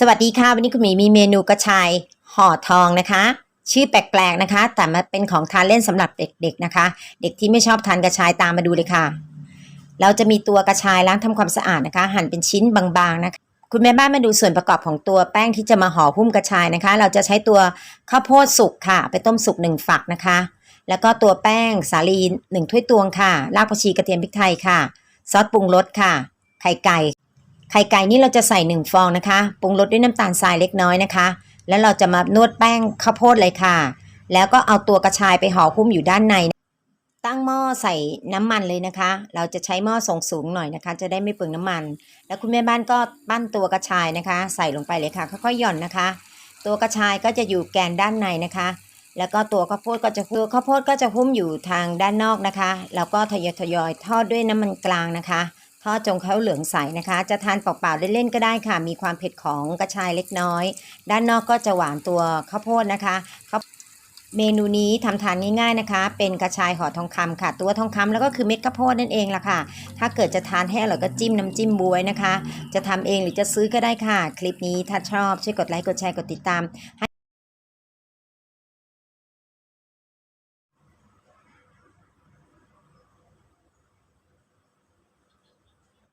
สวัสดีค่ะ วันนี้คุณหมีมีเมนูกระชายห่อทองนะคะ ชื่อแปลกๆนะคะ แต่มาเป็นของทานเล่นสำหรับเด็กๆนะคะ เด็กที่ไม่ชอบทานกระชายตามมาดูเลยค่ะ เราจะมีตัวกระชายล้างทำความสะอาดนะคะ หั่นเป็นชิ้นบางๆนะคะ คุณแม่บ้านมาดูส่วนประกอบของตัวแป้งที่จะมาห่อหุ้มกระชายนะคะ เราจะใช้ตัวข้าวโพดสุกค่ะ ไปต้มสุกหนึ่งฝักนะคะ แล้วก็ตัวแป้งสาลีหนึ่งถ้วยตวงค่ะรากผักชีกระเทียมพริกไทยค่ะ ซอสปรุงรสค่ะ ไข่ไก่ ไข่ไก่นี่เราจะใส่หนึ่งฟองนะคะปรุงรสด้วยน้ำตาลทรายเล็กน้อยนะคะ แล้วเราจะมานวดแป้งข้าวโพดเลยค่ะ แล้วก็เอาตัวกระชายไปห่อหุ้มอยู่ด้านใน ตั้งหม้อใส่น้ำมันเลยนะคะ เราจะใช้หม้อทรงสูงหน่อยนะคะ จะได้ไม่เปลืองน้ำมัน แล้วคุณแม่บ้านก็ปั้นตัวกระชายนะคะ ใส่ลงไปเลยค่ะค่อยๆหย่อนนะคะ ตัวกระชายก็จะอยู่แกนด้านในนะคะ แล้วก็ตัวข้าวโพดก็จะตัวข้าวโพดก็จะหุ้มอยู่ทางด้านนอกนะคะ แล้วก็ทยอยทยอยๆทอดด้วยน้ำมันกลางนะคะ ทอดจนเขาเหลืองใสนะคะ จะทานเปล่าๆเล่นๆก็ได้ค่ะ มีความเผ็ดของกระชายเล็กน้อย ด้านนอกก็จะหวานตัวข้าวโพดนะคะเมนูนี้ทำทานง่ายๆนะคะ เป็นกระชายห่อทองคำค่ะ ตัวทองคำแล้วก็คือเม็ดข้าวโพดนั่นเองล่ะค่ะ ถ้าเกิดจะทานให้อร่อยก็จิ้มน้ำจิ้มบวยนะคะ จะทำเองหรือจะซื้อก็ได้ค่ะ คลิปนี้ถ้าชอบช่วยกดไลค์กดแชร์กดติดตาม